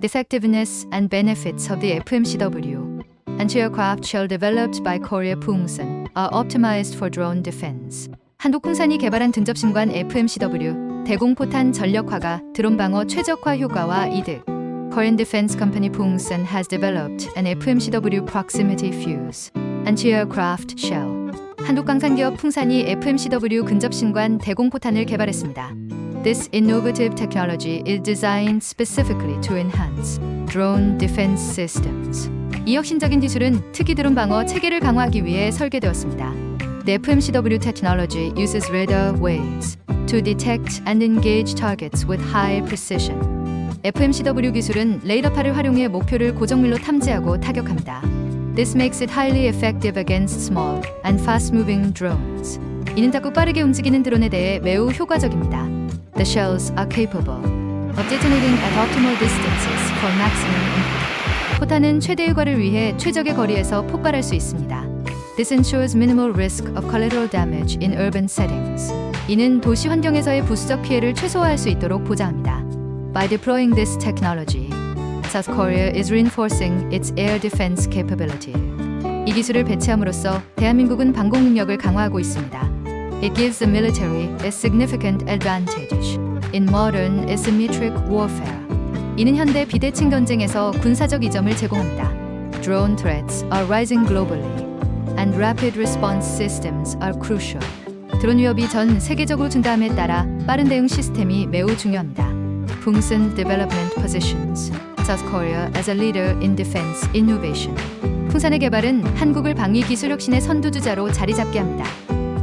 The effectiveness and benefits of the FMCW anti-aircraft shell developed by Korea Pungsan are optimized for drone defense. 한국풍산이 개발한 등접신관 FMCW 대공포탄 전력화가 드론 방어 최적화 효과와 이득. Korean defense company Pungsan has developed an FMCW proximity fuse anti-aircraft shell. 한국광산기업 풍산이 FMCW 근접신관 대공포탄을 개발했습니다. This innovative technology is designed specifically to enhance drone defense systems. 이 혁신적인 기술은 특이 드론 방어 체계를 강화하기 위해 설계되었습니다. The FMCW technology uses radar waves to detect and engage targets with high precision. FMCW 기술은 레이더파를 활용해 목표를 고정밀로 탐지하고 타격합니다. This makes it highly effective against small and fast-moving drones. 이는 작고 빠르게 움직이는 드론에 대해 매우 효과적입니다. The shells are capable of detonating at optimal distances for maximum impact. 포탄은 최대 효과를 위해 최적의 거리에서 폭발할 수 있습니다. This ensures minimal risk of collateral damage in urban settings. 이는 도시 환경에서의 부수적 피해를 최소화할 수 있도록 보장합니다. By deploying this technology, South Korea is reinforcing its air defense capability. 이 기술을 배치함으로써 대한민국은 방공 능력을 강화하고 있습니다. It gives the military a significant advantage in modern asymmetric warfare. 이는 현대 비대칭 전쟁에서 군사적 이점을 제공합니다. Drone threats are rising globally, and rapid response systems are crucial. 드론 위협이 전 세계적으로 증가함에 따라 빠른 대응 시스템이 매우 중요합니다. Pungsan Development Positions South Korea as a leader in defense innovation. 풍산의 개발은 한국을 방위 기술 혁신의 선두주자로 자리 잡게 합니다.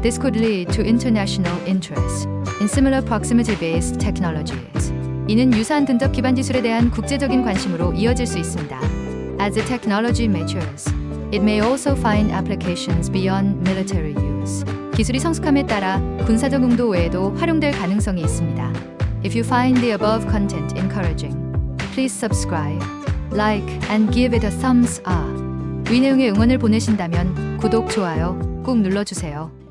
This could lead to international interest in similar proximity-based technologies. 이는 유사한 근접 기반 기술에 대한 국제적인 관심으로 이어질 수 있습니다. As the technology matures, it may also find applications beyond military use. 기술이 성숙함에 따라 군사적 용도 외에도 활용될 가능성이 있습니다. If you find the above content encouraging, please subscribe, like, and give it a thumbs up. 위 내용의 응원을 보내신다면 구독, 좋아요 꼭 눌러주세요.